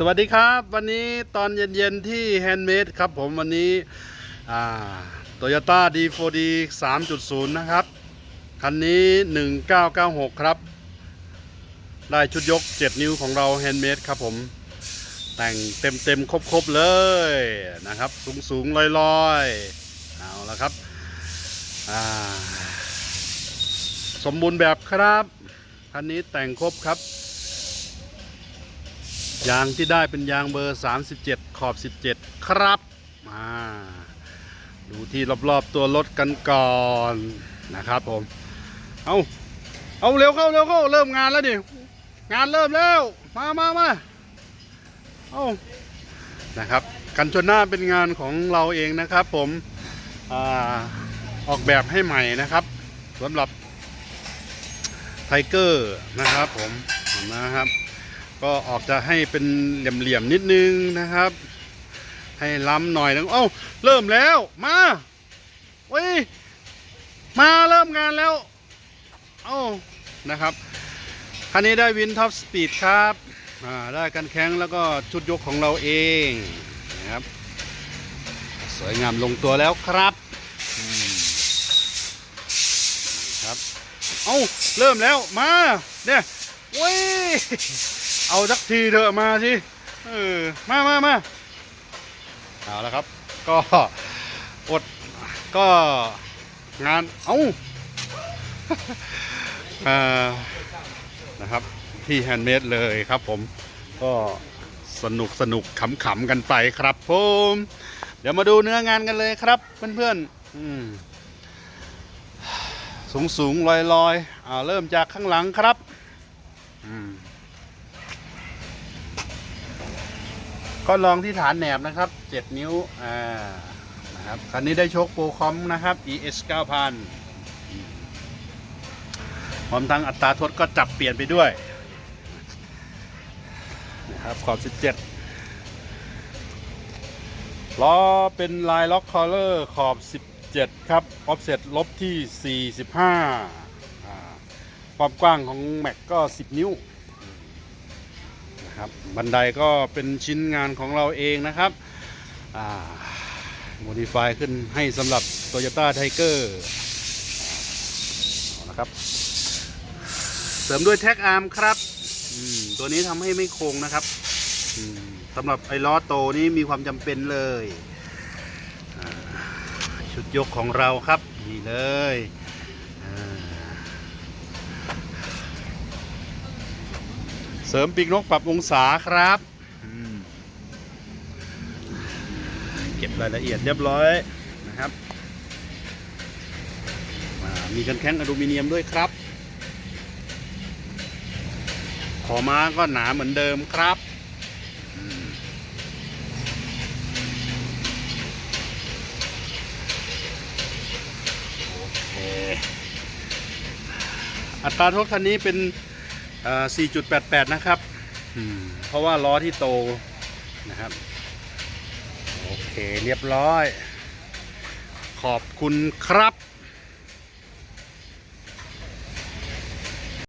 สวัสดีครับ วันนี้ตอนเย็นๆที่แฮนด์เมดครับผมวันนี้โตโยต้า D4D 3.0นะครับ คันนี้1996ครับ ได้ชุดยก7นิ้วของเราแฮนด์เมดครับผม แต่งเต็มๆ ครบๆ เลยนะครับ สูงๆ ลอยๆ เอาละครับ สมบูรณ์แบบครับ คันนี้แต่งครบครับ ยางที่ได้เป็นยางเบอร์ 37 ขอบ 17 ครับมาดูที่รอบๆตัวรถกันก่อนนะครับผม เอาเอาเร็วเข้าเร็วเข้าเริ่มงานแล้วดิงานเริ่มแล้ว มามามาเอานะครับกันชนหน้าเป็นงานของเราเองนะครับผมอออกแบบให้ใหม่นะครับสำหรับไทเกอร์นะครับผมนะครับ ก็ออกจะให้เป็นเหลี่ยมๆนิดนึงนะครับ ให้ล้ำหน่อยนึงเอ้าเริ่มแล้วมาเว้ยมาเริ่มงานแล้วเอ้านะครับคันนี้ได้วินท็อปสปีดครับได้กันแข้งแล้วก็ชุดยกของเราเองนะครับ สวยงามลงตัวแล้วครับครับ เอ้าเริ่มแล้วมาเนี่ย ว้ยเอาสักทีเถอะมาสิเออมามามาเอาแล้วครับ ก็อดก็งานเอาเอ่อนะครับ ที่แฮนด์เมดเลยครับผมก็สนุกสนุกขำๆกันไปครับผมเดี๋ยวมาดูเนื้องานกันเลยครับ เพื่อนๆอืมสูงสูงลอยลอยอ่าเริ่มจากข้างหลังครับ ก็ลองที่ฐานแหนบนะครับ7นิ้ว อ่า นะครับคันนี้ได้โชคโปรคอมนะครับ ES 9000พร้อมทั้งอัตราทดก็จับเปลี่ยนไปด้วย นะครับขอบ 17 ล้อเป็นลายล็อกคอลเลอร์ขอบ 17 ครับ ออฟเซ็ตลบที่ 45อ่า ความกว้างของแม็กก็ 10 นิ้วนะครับบันไดก็เป็นชิ้นงานของเราเองนะครับโมดิฟายขึ้นให้สำหรับ Toyota Tiger นะครับ เสริมด้วยแท็กอาร์มครับตัวนี้ทำให้ไม่โค้งนะครับสำหรับไอ้ล้อโตนี้มีความจำเป็นเลย ชุดยกของเราครับ นี่เลยอ่า เสริมปีกนกปรับองศาครับเก็บรายละเอียดเรียบร้อยนะครับ มีกันแข้งอลูมิเนียมด้วยครับ ขอม้าก็หนาเหมือนเดิมครับโอเคอัตราโทษคันนี้เป็น 4.88 นะครับอืมเพราะว่าล้อที่โตนะครับ โอเคเรียบร้อย ขอบคุณครับ